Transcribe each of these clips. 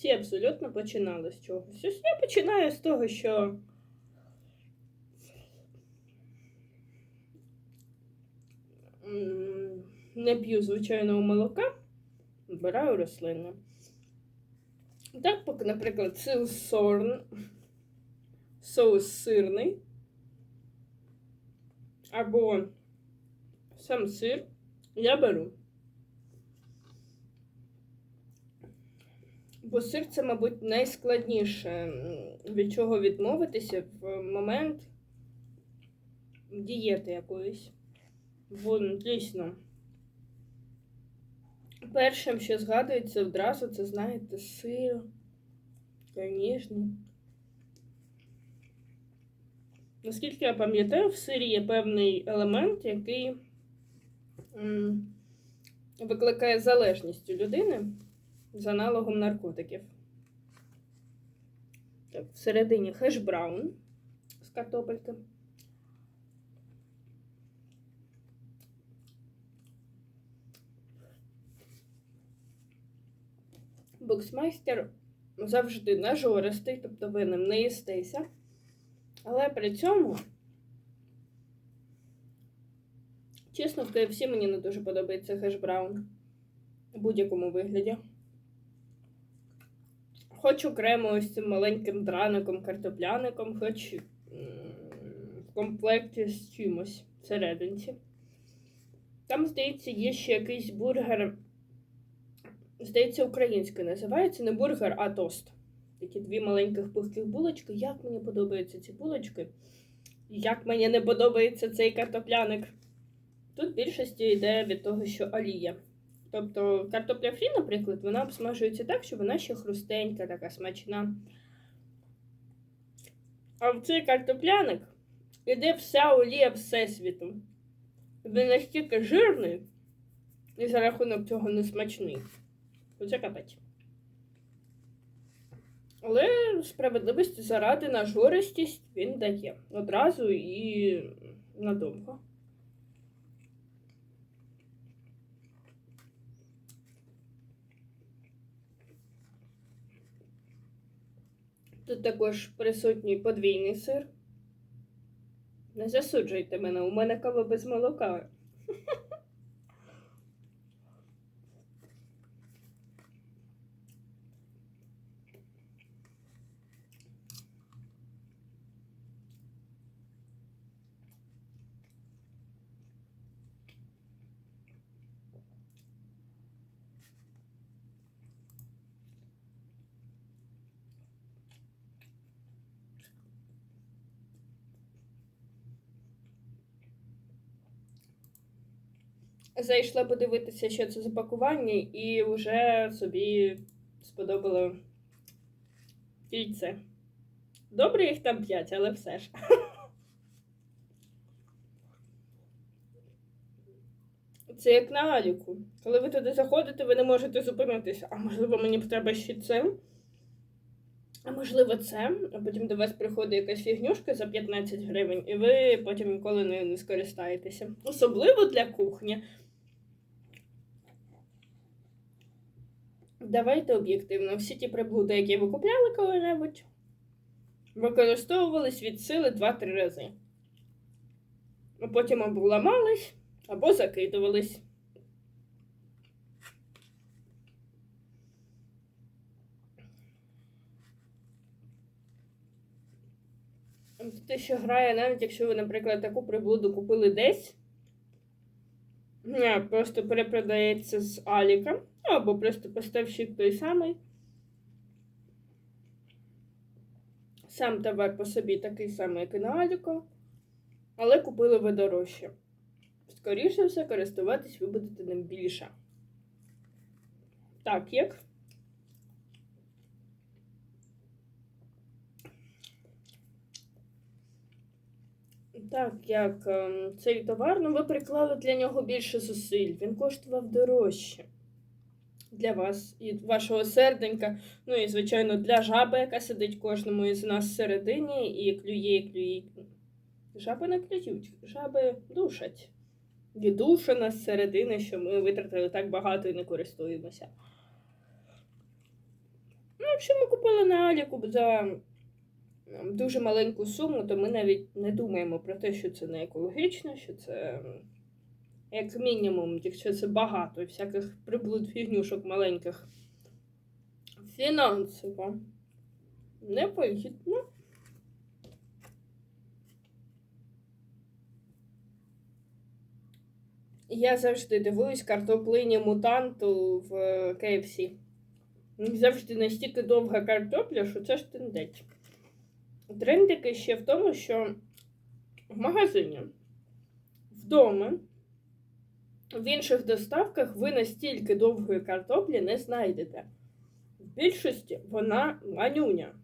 Всі абсолютно починали з чогось. Ось я починаю з того, що не п'ю звичайного молока, вбираю рослинне. Так, поки, наприклад, сорн, соус сирний, або сам сир я беру. Бо сир це, мабуть, найскладніше, від чого відмовитися в момент дієти якоїсь. Бо ну, дійсно. Першим, що згадується одразу, це, знаєте, сир. Ніжний. Наскільки я пам'ятаю, в сирі є певний елемент, який викликає залежність у людини з аналогом наркотиків. Так, всередині хеш браун з картопельки. Боксмайстер завжди нажористий, тобто ви ним не їстеся. Але при цьому, чесно, в KFC мені не дуже подобається хеш браун у будь-якому вигляді. Хоч окремо ось цим маленьким драником, картопляником, хоч в комплекті з чимось всерединці. Там, здається, є ще якийсь бургер. Здається, українською називається не бургер, а тост. Такі дві маленьких пухких булочки. Як мені подобаються ці булочки? Як мені не подобається цей картопляник. Тут більшості йде від того, що олія. Тобто картопля фрі, наприклад, вона обсмажується так, що вона ще хрустенька, така смачна. А в цей картопляник іде вся олія Всесвіту. Він настільки жирний і за рахунок цього не смачний. Оце капець. Але справедливості заради нажористість він дає одразу і надовго. Тут також присутній подвійний сир. Не засуджуйте мене, у мене кава без молока. Зайшла подивитися, що це за пакування, і вже собі сподобало кільце. Добре, їх там п'ять, але все ж. Це як на Аліку. Коли ви туди заходите, ви не можете зупинитися. А можливо, мені треба ще це. А можливо, це. А потім до вас приходить якась фігнюшка за 15 гривень, і ви потім ніколи не скористаєтеся. Особливо для кухні. Давайте об'єктивно. Всі ті приблуди, які ви купляли коли-небудь, використовувались від сили 2-3 рази. А потім або ламались, або закидувались. Те, що грає, навіть якщо ви, наприклад, таку приблуду купили десь, просто перепродається з Аліка, або просто поставщик той самий. Сам товар по собі такий самий, як і на Аліку, але купили ви дорожче. Скоріше все, користуватись ви будете ним більше. Так, як? Так, як ем, цей товар, ну ви приклали для нього більше зусиль, він коштував дорожче для вас і вашого серденька. Ну і, звичайно, для жаби, яка сидить кожному із нас всередині і клює, і клює. Жаби не клюють, жаби душать. І душа нас зсередини, що ми витратили так багато і не користуємося. Ну, якщо ми купили на Аліку за дуже маленьку суму, то ми навіть не думаємо про те, що це не екологічно, що це як мінімум, якщо це багато всяких приблуд фігнюшок маленьких. Фінансово невигідно. Я завжди дивуюсь картоплині мутанту в е, KFC. Завжди настільки довга картопля, що це ж тендець. Трендики ще в тому, що в магазині, вдома, в інших доставках ви настільки довгої картоплі не знайдете. В більшості вона манюня.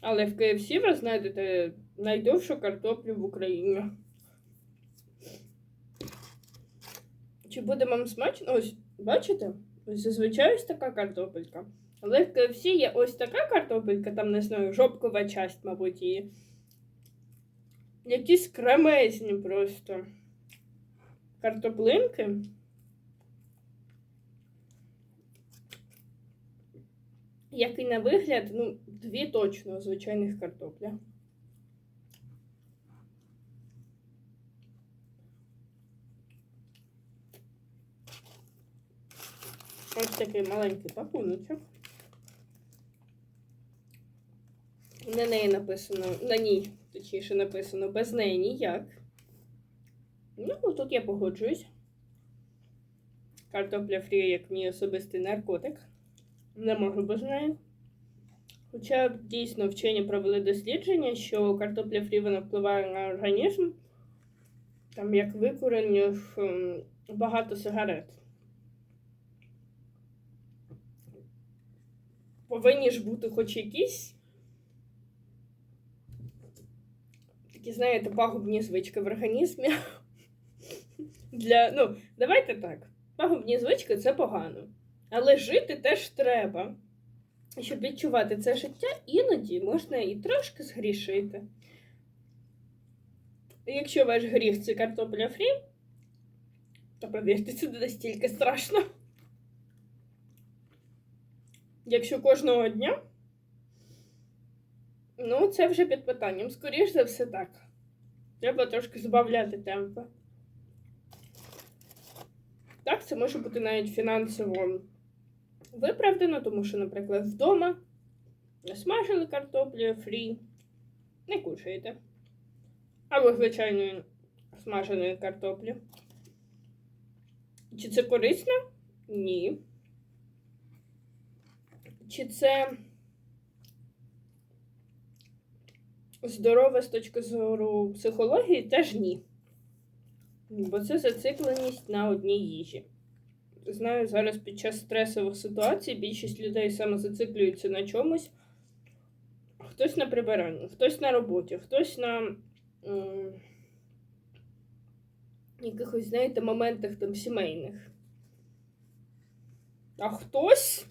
Але в KFC ви знайдете найдовшу картоплю в Україні. Чи буде вам смачно? Ось, бачите? Ось зазвичай ось така картопелька. Але в KFC є ось така картопелька, там не знаю, жопкова часть, мабуть, її. Якісь кремезні просто картоплинки. Як і на вигляд, ну, дві точно звичайних картопля. Ось такий маленький пакуночок. На неї написано, на ній, точніше, написано без неї ніяк. Ну, тут я погоджуюсь. Картопля фрі, як мій особистий наркотик. Не можу без неї. Хоча дійсно вчені провели дослідження, що картопля фрі вона впливає на організм, там як викурення ем, багато сигарет. Повинні ж бути хоч якісь такі, знаєте, пагубні звички в організмі. Для, ну, давайте так. Пагубні звички це погано. Але жити теж треба. Щоб відчувати це життя, іноді можна і трошки згрішити. Якщо ваш гріх це картопля фрі, то повірте, це не настільки страшно. Якщо кожного дня, ну, це вже під питанням. Скоріш за все так. Треба трошки збавляти темпи. Так, це може бути навіть фінансово виправдано, тому що, наприклад, вдома смажили картоплю фрі, не кушаєте. Або звичайної смаженої картоплі. Чи це корисно? Ні. Чи це здорове з точки зору психології? Теж ні. Бо це зацикленість на одній їжі. Знаю, зараз під час стресових ситуацій більшість людей саме зациклюються на чомусь. Хтось на прибиранні, хтось на роботі, хтось на м, якихось, знаєте, моментах там сімейних. А хтось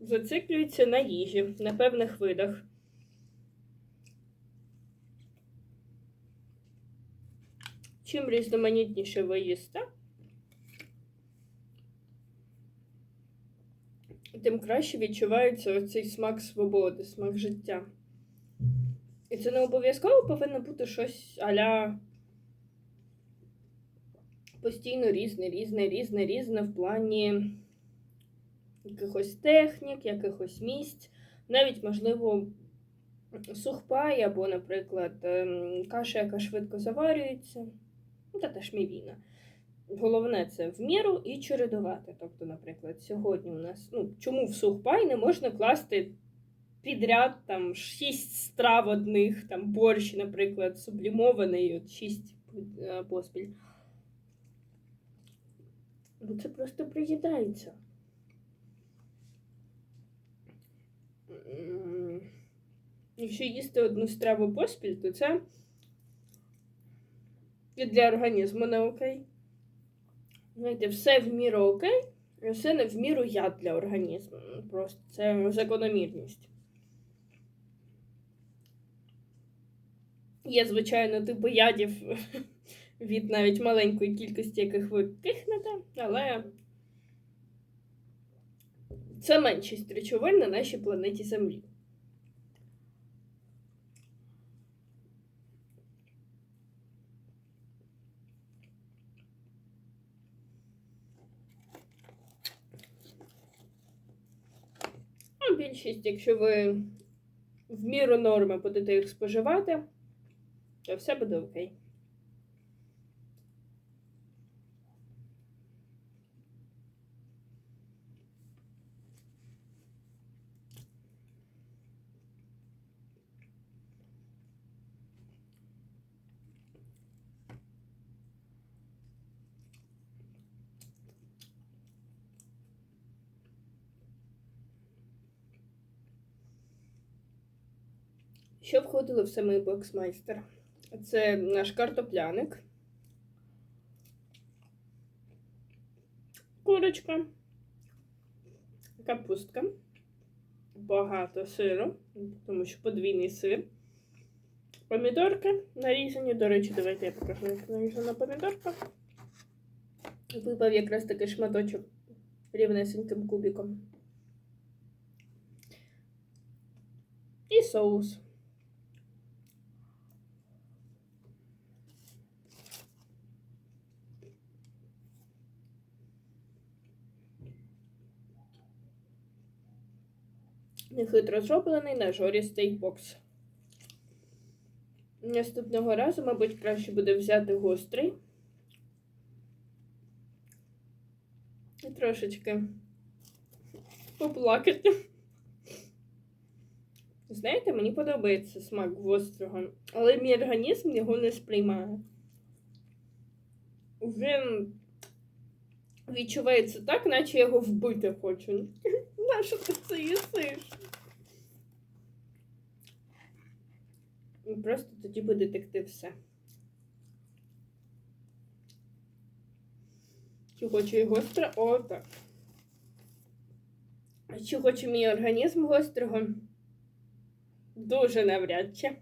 зациклюється на їжі, на певних видах. Чим різноманітніше ви їсте, тим краще відчувається оцей смак свободи, смак життя. І це не обов'язково повинно бути щось аля постійно різне, різне, різне, різне в плані якихось технік, якихось місць, навіть, можливо, сухпай або, наприклад, ем, каша, яка швидко заварюється, та теж мівіна. Головне це в міру і чередувати. Тобто, наприклад, сьогодні у нас, ну, чому в сухпай не можна класти підряд там шість страв одних, там борщ, наприклад, сублімований, от шість е, поспіль. Бо це просто приїдається. Якщо їсти одну страву поспіль, то це і для організму не окей. Знаєте, все в міру окей, а все не в міру яд для організму. Ну, Просто це закономірність. Є, звичайно, типи ядів від навіть маленької кількості, яких ви кихнете, але Це меншість речовин на нашій планеті Землі. А більшість, якщо ви в міру норми будете їх споживати, то все буде окей. Що входило в самий боксмайстер? Це наш картопляник, курочка, капустка, багато сиру, тому що подвійний сир, помідорки нарізані. До речі, давайте я покажу, як нарізана помідорка. Випав якраз такий шматочок рівнесеньким кубиком. І соус. Нехитро зроблений нажористий бокс. Наступного разу, мабуть, краще буде взяти гострий. І трошечки поплакати. Знаєте, мені подобається смак гострого, але мій організм його не сприймає. Він відчувається так, наче я його вбити хочу. Нащо ти це їсиш? Просто тоді буде текти все. Чи хочу і гостре? О, так. Чи хоче мій організм гострого? Дуже навряд чи.